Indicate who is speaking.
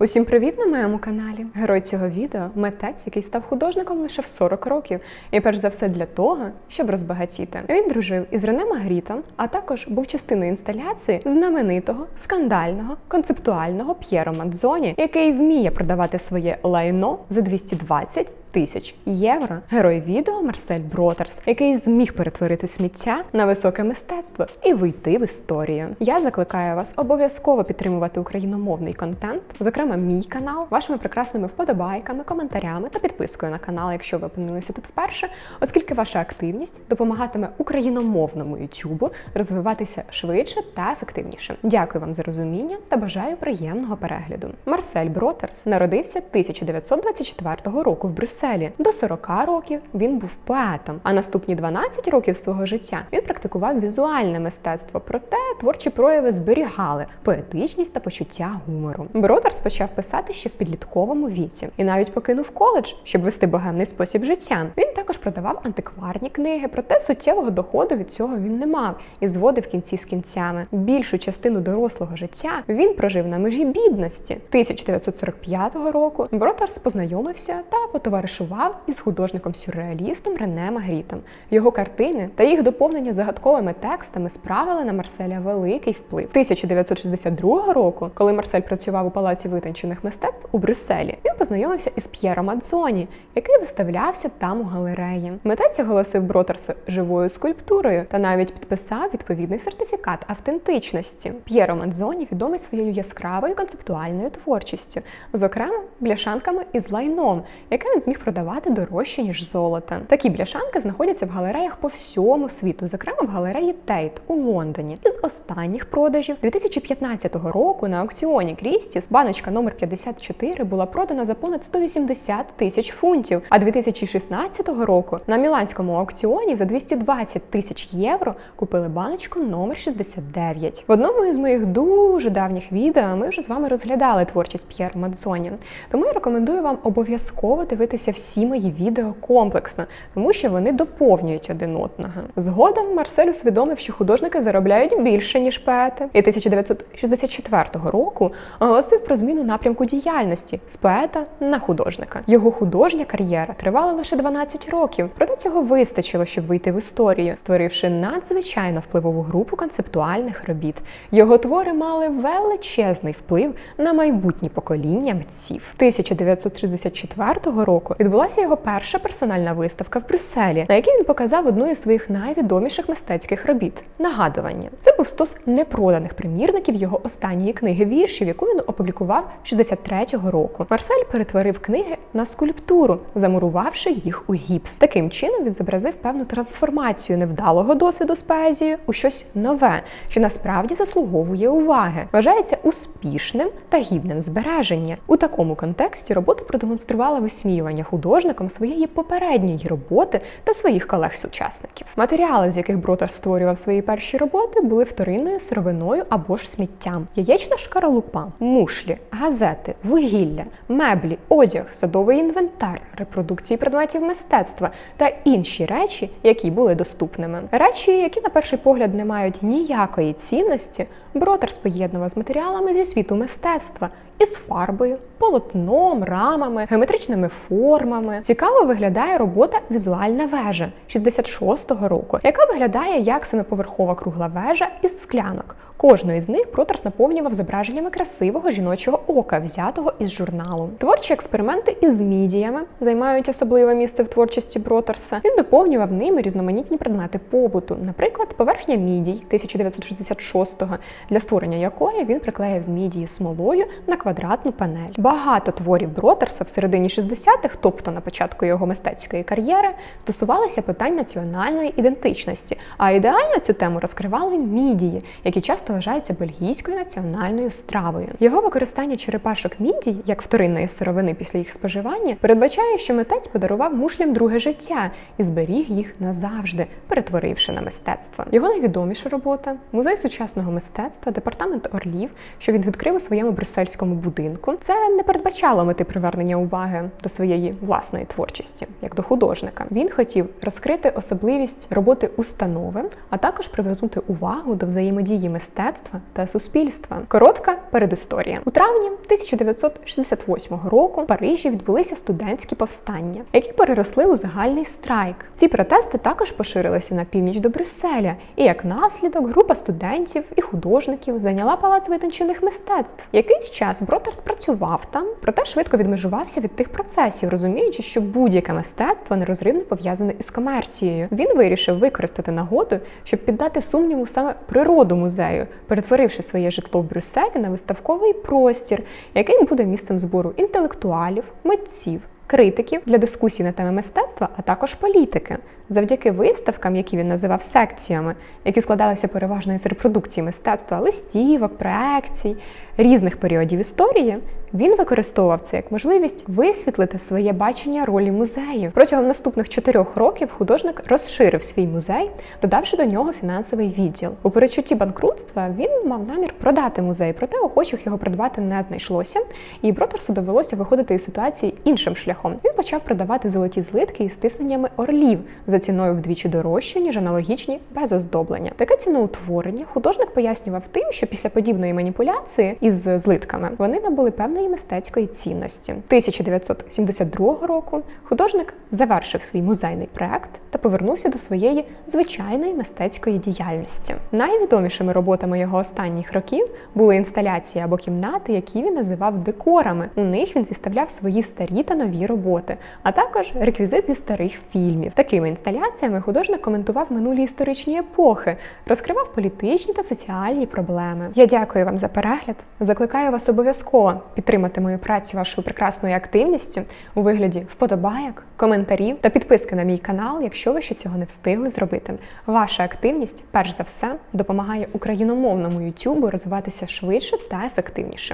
Speaker 1: Усім привіт на моєму каналі. Герой цього відео митець, який став художником лише в 40 років, і перш за все для того, щоб розбагатіти. Він дружив із Рене Магрітом, а також був частиною інсталяції знаменитого, скандального, концептуального П'єро Мадзоні, який вміє продавати своє лайно за 220 тисяч євро. Герой відео Марсель Бротерс, який зміг перетворити сміття на високе мистецтво і вийти в історію. Я закликаю вас обов'язково підтримувати україномовний контент, зокрема мій канал, вашими прекрасними вподобайками, коментарями та підпискою на канал, якщо ви опинилися тут вперше, оскільки ваша активність допомагатиме україномовному YouTube розвиватися швидше та ефективніше. Дякую вам за розуміння та бажаю приємного перегляду. Марсель Бротерс народився 1924 року в Брюсселі. До 40 років він був поетом, а наступні 12 років свого життя він практикував візуальне мистецтво, проте творчі прояви зберігали поетичність та почуття гумору. Бродерс почав писати ще в підлітковому віці і навіть покинув коледж, щоб вести богемний спосіб життя. Він також продавав антикварні книги, проте суттєвого доходу від цього він не мав і зводив кінці з кінцями. Більшу частину дорослого життя він прожив на межі бідності. 1945 року Бродерс познайомився та потоваришував із художником-сюрреалістом Рене Магрітом. Його картини та їх доповнення загадковими текстами справили на Марселя великий вплив. 1962 року, коли Марсель працював у палаці витончених мистецтв у Брюсселі, він познайомився із П'єро Мадзоні, який виставлявся там у галереї. Митець оголосив Бротерса живою скульптурою та навіть підписав відповідний сертифікат автентичності. П'єро Мадзоні відомий своєю яскравою концептуальною творчістю, зокрема бляшанками із лайном, яке він зміг продавати дорожче ніж золото. Такі бляшанки знаходяться в галереях по всьому світу, зокрема в галереї Тейт у Лондоні. Із останніх продажів 2015 року на аукціоні Крістіс баночка номер 54 була продана за понад 180 тисяч фунтів. А 2016 року на міланському аукціоні за 220 тисяч євро купили баночку номер 69. В одному із моїх дуже давніх відео ми вже з вами розглядали творчість П'єр Мадзоні. Тому я рекомендую вам обов'язково дивитися всі мої відео комплексно, тому що вони доповнюють один одного. Згодом Марсель усвідомив, що художники заробляють більше ніж поети, і 1964 року оголосив про зміну напрямку діяльності з поета на художника. Його художня кар'єра тривала лише 12 років, проте цього вистачило, щоб вийти в історію, створивши надзвичайно впливову групу концептуальних робіт. Його твори мали величезний вплив на майбутні покоління митців. 1964 року відбулася його перша персональна виставка в Брюсселі, на якій він показав одну із своїх найвідоміших мистецьких робіт нагадування. Це був стос непроданих примірників його останньої книги віршів, яку він опублікував 63-го року. Марсель перетворив книги на скульптуру, замурувавши їх у гіпс. Таким чином він зобразив певну трансформацію невдалого досвіду з поезією у щось нове, що насправді заслуговує уваги, вважається успішним та гідним збереження. У такому контексті робота продемонструвала висміювання художником своєї попередньої роботи та своїх колег-сучасників. Матеріали, з яких Бротер створював свої перші роботи, були вторинною сировиною або ж сміттям, яєчна шкаралупа, мушлі, газети, вугілля, меблі, одяг, садовий інвентар, репродукції предметів мистецтва та інші речі, які були доступними. Речі, які на перший погляд не мають ніякої цінності, Бротер поєднував з матеріалами зі світу мистецтва із фарбою, полотном, рамами, геометричними формами. Цікаво виглядає робота Візуальна вежа 66-го року, яка виглядає як семиповерхова кругла вежа із склянок. Кожну із них Протерс наповнював зображеннями красивого жіночого ока, взятого із журналу. Творчі експерименти із мідіями займають особливе місце в творчості Бротерса. Він доповнював ними різноманітні предмети побуту, наприклад, поверхня мідій 1966-го, для створення якої він приклеїв мідії смолою на квадратну панель. Багато творів Бротерса в середині 60-х, тобто на початку його мистецької кар'єри, стосувалися питань національної ідентичності, а ідеально цю тему розкривали мідії, які часто вважаються бельгійською національною стравою. Його використання черепашок мідій як вторинної сировини після їх споживання передбачає, що митець подарував мушлям друге життя і зберіг їх назавжди, перетворивши на мистецтво. Його найвідоміша робота музей сучасного мистецтва, департамент Орлів, що він відкрив у своєму брюссельському будинку. Це не передбачало мети привернення уваги до своєї власної творчості, як до художника. Він хотів розкрити особливість роботи установи, а також привернути увагу до взаємодії мистецтва мистецтва та суспільства. Коротка передісторія. У травні 1968 року в Парижі відбулися студентські повстання, які переросли у загальний страйк. Ці протести також поширилися на північ до Брюсселя, і як наслідок група студентів і художників зайняла палац витончених мистецтв. Якийсь час Бротер працював там, проте швидко відмежувався від тих процесів, розуміючи, що будь-яке мистецтво нерозривно пов'язане із комерцією. Він вирішив використати нагоду, щоб піддати сумніву саме природу музею, перетворивши своє житло в Брюсселі на виставковий простір, який буде місцем збору інтелектуалів, митців. Критиків для дискусій на теми мистецтва, а також політики, завдяки виставкам, які він називав секціями, які складалися переважно із репродукції мистецтва, листівок, проекцій різних періодів історії, він використовував це як можливість висвітлити своє бачення ролі музею. Протягом наступних чотирьох років художник розширив свій музей, додавши до нього фінансовий відділ. У перечутті банкрутства він мав намір продати музей, проте охочих його придбати не знайшлося, і Бротерсу довелося виходити із ситуації іншим шляхом. Він почав продавати золоті злитки із тисненнями орлів за ціною вдвічі дорожче, ніж аналогічні без оздоблення. Таке ціноутворення художник пояснював тим, що після подібної маніпуляції із злитками вони набули певної мистецької цінності. 1972 року художник завершив свій музейний проект та повернувся до своєї звичайної мистецької діяльності. Найвідомішими роботами його останніх років були інсталяції або кімнати, які він називав декорами. У них він зіставляв свої старі та нові роботи, а також реквізит зі старих фільмів. Такими інсталяціями художник коментував минулі історичні епохи, розкривав політичні та соціальні проблеми. Я дякую вам за перегляд. Закликаю вас обов'язково підтримати мою працю вашою прекрасною активністю у вигляді вподобайок, коментарів та підписки на мій канал, якщо ви ще цього не встигли зробити. Ваша активність, перш за все, допомагає україномовному YouTube розвиватися швидше та ефективніше.